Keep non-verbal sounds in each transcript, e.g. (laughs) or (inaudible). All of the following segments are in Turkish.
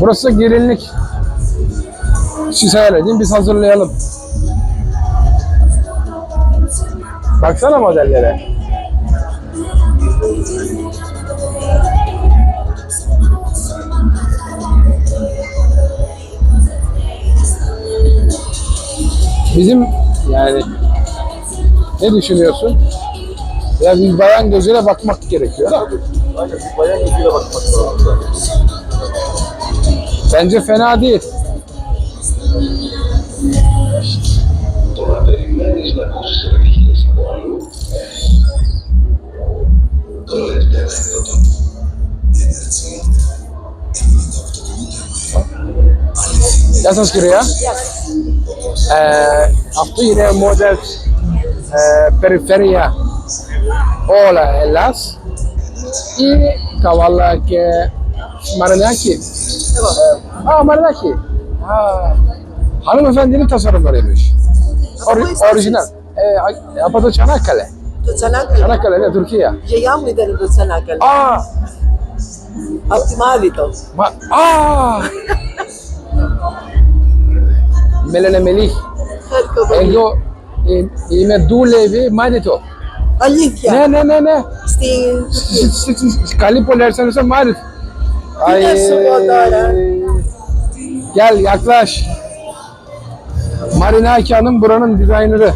Burası gelinlik. Siz hayal edin biz hazırlayalım. Baksana modellere. Bizim yani ne düşünüyorsun? Ya bir bayan gözüyle bakmak gerekiyor. Aynen bir bayan gözüyle bakmak lazım. Bence fena değil. Ya σας κυρία. Ε, αυτό είναι μοντέλ ε, περιφέρεια όλα Ελλάς ή καβάλα και Marinaki. Evet. Aa Marinaki. Ha. Hanımefendinin tasarımlarıymış. Or, orijinal. Ee, από το Çanakkale. Το Τσανάκαλο. Çanakkale ne Türkiye. Γιαγιά μου ήταν το Τσανάκαλο. Aa. Από τη Μάδητο. Ma, aa. Melene Melih. Ευχαριστώ πολύ. Εγώ ε, είμαι δούλευε Μάριτο. Αλήθεια. Ναι, ναι, ναι, ναι. Στην Siz- siz- siz Καλή πολύ έρθανε Μάριτο. Τι να σου πω τώρα. Gel yaklaş. Marinaki Hanım buranın dizayneri.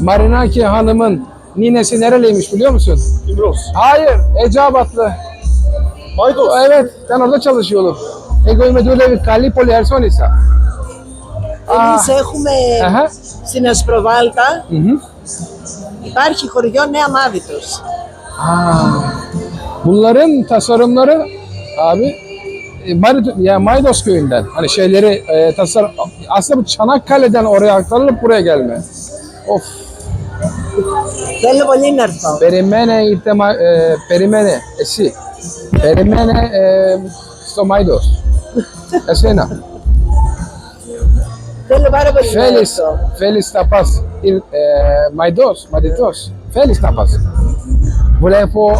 Marinaki Hanım'ın ninesi nereliymiş biliyor musun? İmroz. Hayır, Eceabatlı. Maydos. Evet, ben orada çalışıyordum. Εγώ είμαι δούλευε καλή πολυερσόνησα. Εμείς έχουμε Αχα. στην Ασπροβάλτα Hı hı. υπάρχει χωριό Νέα Μάδητος. Aa, bunların tasarımları abi e, Barit, Maydos köyünden hani şeyleri e, tasar aslında bu Çanakkale'den oraya aktarılıp buraya gelme. Of. Belli balin nerede? Perimene ihtimal e, perimene esi. Perimene e, sto Maydos. (laughs) Esena. Feliz, feliz tapas. Il, eh, Maydos, Maditos. Feliz tapas. Volevo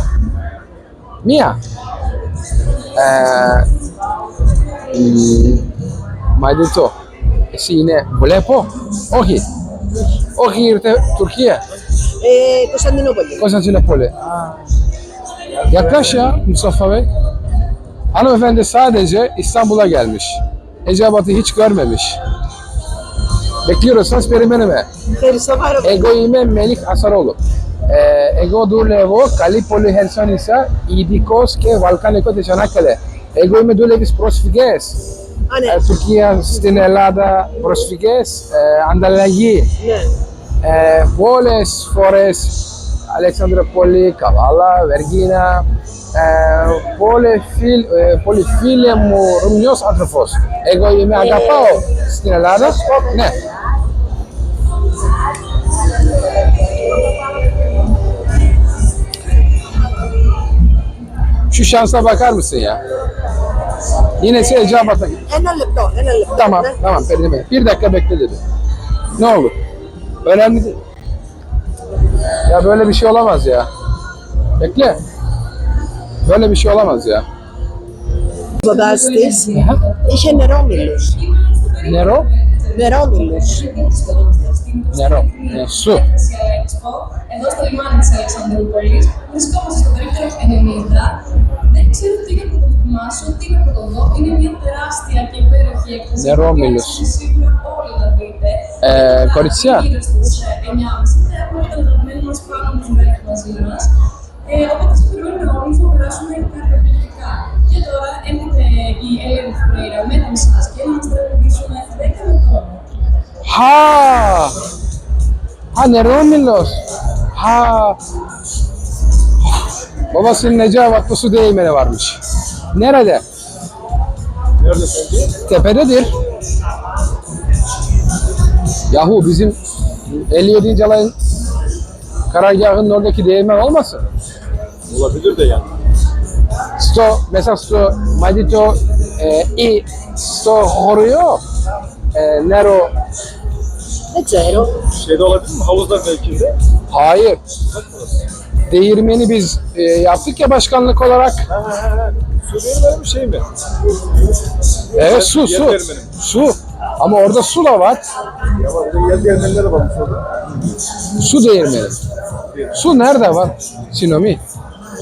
mia. ε, Μαϊντός, Μαϊντός. Θέλεις να πας. Βλέπω μία. Ε, μ, Μαϊντιτό. Εσύ είναι, βλέπω. Όχι. Όχι, ήρθε Τουρκία. Ε, Κωνσταντινούπολη. Konstantinopoli. Yaklaş ya Mustafa Bey. Hanımefendi sadece İstanbul'a gelmiş. Eceabat'ı hiç görmemiş. Bekliyorsanız περιμένουμε. Ευχαριστώ πάρα πολύ. Εγώ είμαι Μελίχ Ασαρόλου. Ε, Εγώ δουλεύω καλή πολυχερσόνησα, ειδικός και βαλκανικό τη Ανάκαλε. Εγώ είμαι δούλευης πρόσφυγες. Α, ναι. Ε, Τουρκία στην Ελλάδα πρόσφυγες, ε, ανταλλαγή. Ναι. Ε, πολλές φορές Αλεξανδροπολή, Καβάλα, Βεργίνα, ε, πολλοί φίλοι, ε, πολλοί φίλοι μου Ρουμνιός άνθρωπος. Εγώ είμαι αγαπάω στην Ελλάδα. Ναι. Şu şansa bakar mısın ya? Yine şey Ece Abat'a Tamam, tamam. Perine Bir dakika bekle dedi. Ne olur? Önemli değil. Ya böyle bir şey olamaz ya. Bekle. Böyle bir şey olamaz ya. Dodastes. Ella Neró Milos. ¿Neró? Neró Milos. Nero. Ne, su. Expo, εδώ στο λιμάνι της Αλεξανδρούπολης. Βρισκόμαστε στο περίπτερο 90. Δεν ξέρω τι είναι να το δοκιμάσω, τι είναι να το δω. Είναι μια τεράστια και υπέροχη έκθεση. Νερόμυλος. που Σίγουρα όλοι θα δείτε. Ε, κοριτσιά. Γύρω στις 9.30 θα έχουμε τον αγαπημένο μας πάνω από τις μέρες μαζί μας. Ε, οπότε σας περιμένουμε όλοι, θα περάσουμε καταπληκτικά. Και τώρα έρχεται η Έλενη Φρέιρα μέσα σας και pardonillos. Ha. Babasının Neca Vakfısı değirmeni varmış. Nerede? Nerede? Tepededir. Yahu bizim 57. alayın karargahının oradaki değirmen olmasın? Olabilir de yani. Sto, mesela sto, madito, e, i, sto, horuyor. E, nero, ne Ceyro? Şeyde olabilir mi? Havuzlar mevkinde. Hayır. Değirmeni biz e, yaptık ya başkanlık olarak. Ha, ha, ha. Su değirmeni mi şey mi? Evet su su. değirmeni? Su. Ama orada su da var. Ya bak bir yer değirmenleri varmış orada. Su değirmeni. Su nerede var Sinomi?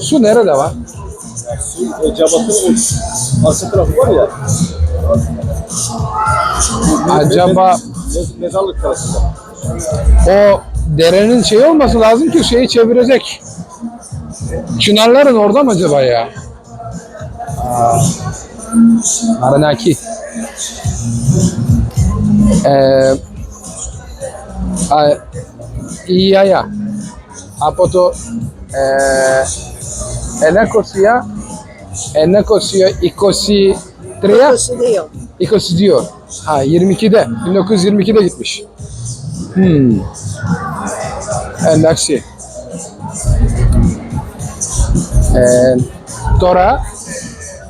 Su nerede var? Su e, Cabat'ın arka tarafı var ya. Acaba Mezarlık karşısında. O derenin şey olması lazım ki şeyi çevirecek. Çınarların orada mı acaba ya? Aranaki. Ee, a, Iyaya. Apoto ee, e, Enakosia Enakosia Ikosi Tria Ikosidio. Ikosidio. Ha 22'de. 1922'de gitmiş. Hmm. Εντάξει. Ε, τώρα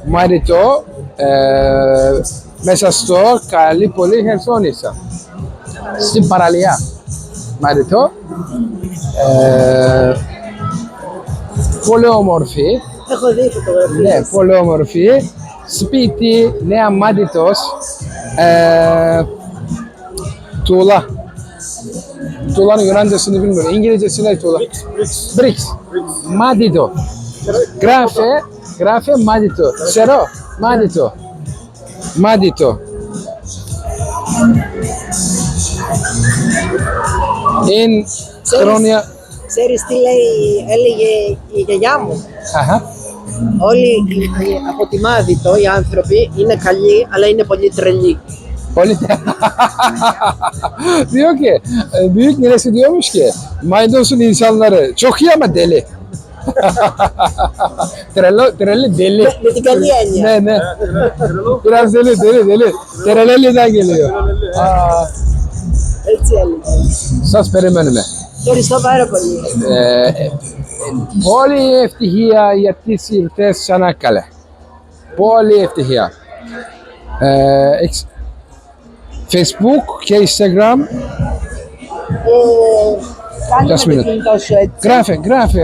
μαριτώ ε, μέσα στο καλή πολύ χερσόνησα. Στην παραλία. Μαριτώ. Ε, πολύ όμορφη. Έχω δει φωτογραφίες. Ναι, πολύ όμορφη. Σπίτι, νέα μάτιτος. Ε, tuğla. Tuğlanın Yunancasını bilmiyorum. İngilizcesi ne tuğla? Bricks, bricks, Bricks. bricks. Madito. Grafe, grafe madito. Sero, madito. Madito. In χρόνια... Ξέρεις τι λέει, έλεγε η γιαγιά μου. Αχα. Όλοι οι- οι- από τη Μάδιτο οι άνθρωποι είναι καλοί, αλλά είναι πολύ τρελοί. Polit diyor ki e, büyük neresi diyormuş ki Maydos'un insanları çok iyi ama deli. Trello, trelli deli. Με την καλή έννοια. Ne ne? Kralo. Biraz deli deli deli. Trelelli'den geliyor. Aa, Έτσι έλεγε. σας περιμένουμε. Ευχαριστώ πάρα πολύ. Ε, πολύ ευτυχία για τις ήρθες Τσανάκαλε. Πολύ ευτυχία. Ε, εξ- Facebook και Instagram; Ε, κάνε Just με minute. το κινητό σου έτσι. Γράφε, γράφε,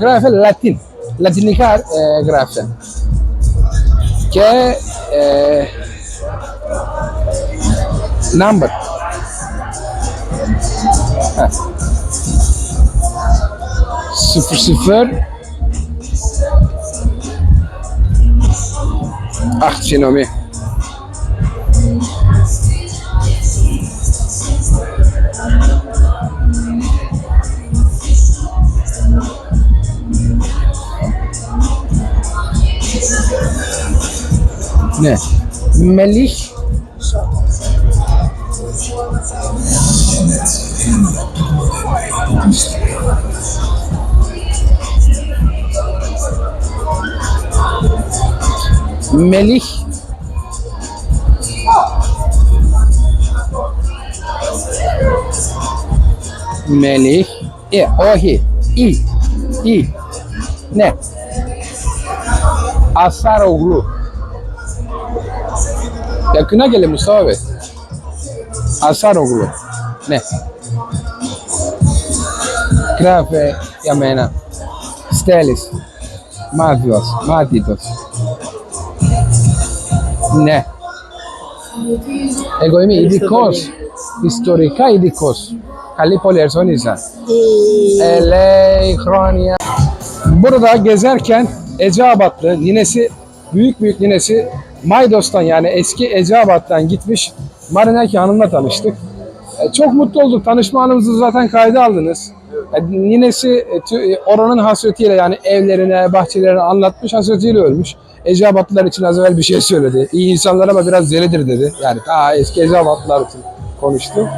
γράφε Latin. Λατινικά ε, γράφε. Και ε, number. Ha. Sıfır sıfır. Ah Çinomi. Μελίχ. Μελίχ. Ε, όχι. Ή. Ή. Ναι. Ασάρογλου. Τα κοινάκια λέμε στο όβε. Ασάρογλου. Ναι. Γράφε για μένα. Στέλις. Μάθιος. Μάθητος. Ναι. Εγώ είμαι ειδικός. Ιστορικά ειδικός. Καλή πολυερσόνησα. Η... Eley χρόνια. Burada gezerken Eceabatlı ninesi, büyük büyük ninesi Maydos'tan yani eski Eceabat'tan gitmiş Marinaki Hanım'la tanıştık. E, çok mutlu olduk. Tanışma anımızı zaten kayda aldınız. E, ninesi e, tü- e, oranın hasretiyle yani evlerine, bahçelerine anlatmış hasretiyle ölmüş. Eceabatlılar için az evvel bir şey söyledi. İyi insanlar ama biraz delidir dedi. Yani ta eski Eceabatlılar için konuştu.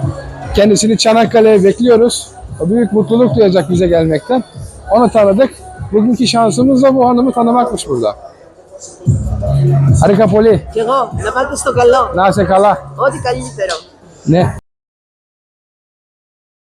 Kendisini Çanakkale'ye bekliyoruz. O büyük mutluluk duyacak bize gelmekten. Onu tanıdık. Bugünkü şansımız da bu hanımı tanımakmış burada. Harika Poli. Llegó, nada más te toca al lado. Nada se pero. Ne?